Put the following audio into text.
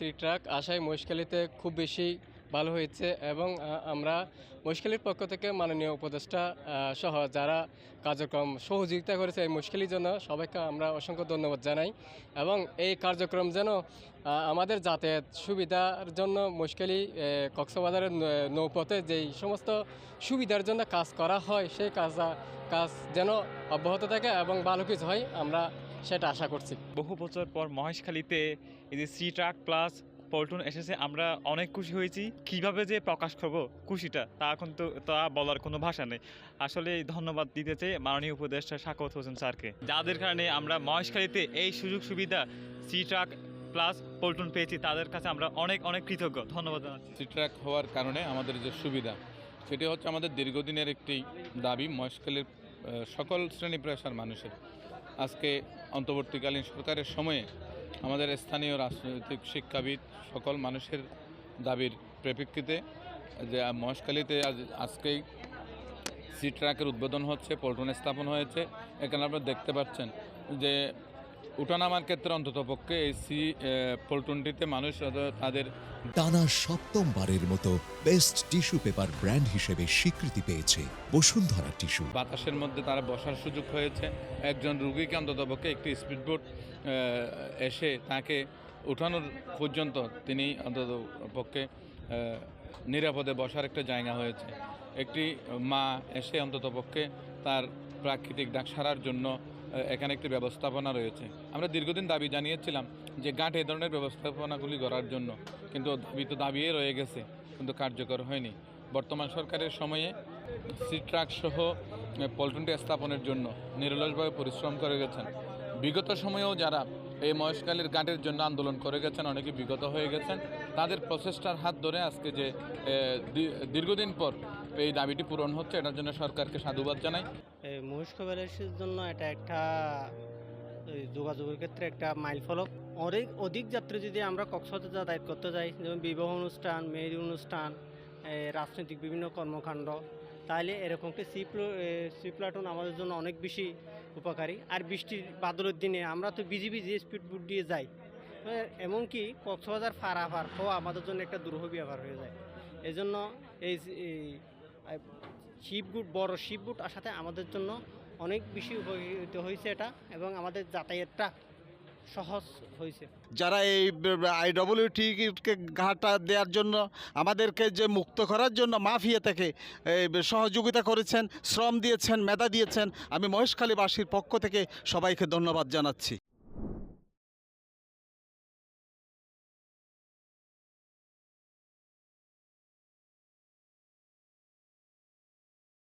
C truck আসায় মহেশখালীতে খুব বেশি ভালো হয়েছে এবং আমরা মহেশখালীর পক্ষ থেকে মাননীয় উপদেষ্টা সহ যারা কার্যক্রম সহযোগিতা করেছে এই মুশকিলের জন্য সবাইকে আমরা অসংখ্য ধন্যবাদ জানাই এবং এই কার্যক্রম যেন আমাদের যাতায়াত সুবিধার জন্য মুশকিলি কক্সবাজারের নৌপথে যেই সমস্ত সুবিধার জন্য কাজ করা হয়, সেই কাজ কাজ যেন অব্যাহত থাকে এবং ভালো কিছু হয়, আমরা সেটা আশা করছি। বহু বছর পর মহেশখালীতে এই যে সি ট্রাক প্লাস পল্টন এসেছে আমরা অনেক খুশি হয়েছি। কীভাবে যে প্রকাশ করব খুশিটা তা এখন তো তা বলার কোনো ভাষা নেই। আসলে ধন্যবাদ দিতে চাই মাননীয় উপদেষ্টা সাকত হোসেন স্যারকে। যাদের কারণে আমরা মহেশখালীতে এই সুযোগ সুবিধা সি ট্রাক প্লাস পল্টন পেয়েছি তাদের কাছে আমরা অনেক অনেক কৃতজ্ঞ। ধন্যবাদ জানাচ্ছি। সি ট্র্যাক হওয়ার কারণে আমাদের যে সুবিধা সেটি হচ্ছে আমাদের দীর্ঘদিনের একটি দাবি মহেশখালীর সকল শ্রেণি পেশার মানুষের। আজকে অন্তর্বর্তীকালীন সরকারের সময়ে আমাদের স্থানীয় রাজনৈতিক শিক্ষাবিদ সকল মানুষের দাবির প্রেক্ষিতে যে মহেশখালীতে আজ আজকেই সি ট্রাকের উদ্বোধন হচ্ছে, পল্টন স্থাপন হয়েছে। এখানে আপনারা দেখতে পাচ্ছেন যে উঠানামার ক্ষেত্রে অন্ততপক্ষে এই সি পল্টনটিতে মানুষ তাদের টানা সপ্তমবারের মতো বেস্ট টিস্যু পেপার ব্র্যান্ড হিসেবে স্বীকৃতি পেয়েছে বসুন্ধরা টিস্যু। বাতাসের মধ্যে তারা বসার সুযোগ হয়েছে। একজন রুগীকে অন্ততপক্ষে একটি স্পিডবোট এসে তাকে উঠানোর পর্যন্ত তিনি অন্তত পক্ষে নিরাপদে বসার একটা জায়গা হয়েছে। একটি মা এসে অন্ততপক্ষে তার প্রাকৃতিক ডাক সারার জন্য এখানে একটি ব্যবস্থাপনা রয়েছে। আমরা দীর্ঘদিন দাবি জানিয়েছিলাম যে গাঁট এ ধরনের ব্যবস্থাপনাগুলি করার জন্য, কিন্তু দাবি তো দাবিয়ে রয়ে গেছে, কিন্তু কার্যকর হয়নি। বর্তমান সরকারের সময়ে সি ট্রাক সহ পল্টনটি স্থাপনের জন্য নিরলসভাবে পরিশ্রম করে গেছেন। বিগত সময়েও যারা এই মহেশকালীর ঘাটের জন্য আন্দোলন করে গেছেন, অনেকে বিগত হয়ে গেছেন, তাদের প্রচেষ্টার হাত ধরে আজকে যে দীর্ঘদিন পর এই দাবিটি পূরণ হচ্ছে, এটার জন্য সরকারকে সাধুবাদ জানাই। এই মহিষ্ক ব্যালেন্সের জন্য এটা একটা যোগাযোগের ক্ষেত্রে একটা মাইল ফলক। অনেক, অধিক যাত্রী যদি আমরা কক্সবাজার যাতায়াত করতে যাই, যেমন বিবাহ অনুষ্ঠান, মেহেদি অনুষ্ঠান রাজনৈতিক বিভিন্ন কর্মকাণ্ড তাহলে এরকম একটি সি সি প্লাটুন আমাদের জন্য অনেক বেশি উপকারী। আর বৃষ্টির বাদলের দিনে আমরা তো বিজি বিজি স্পিড বুট দিয়ে যাই এমনকি কক্সবাজার ফারাফার হওয়া আমাদের জন্য একটা দুরূহ ব্যাপার হয়ে যায়। এই জন্য এই শিপ বুট বড় শিপ বুট আসাতে আমাদের জন্য অনেক বেশি উপকৃত হয়েছে এটা, এবং আমাদের যাতায়াতটা সহজ হয়েছে। যারা এই আইডব্লিউটিকে ঘাটা দেওয়ার জন্য, আমাদেরকে যে মুক্ত করার জন্য মাফিয়া থেকে সহযোগিতা করেছেন, শ্রম দিয়েছেন, মেধা দিয়েছেন, আমি মহেশখালীবাসীর পক্ষ থেকে সবাইকে ধন্যবাদ জানাচ্ছি।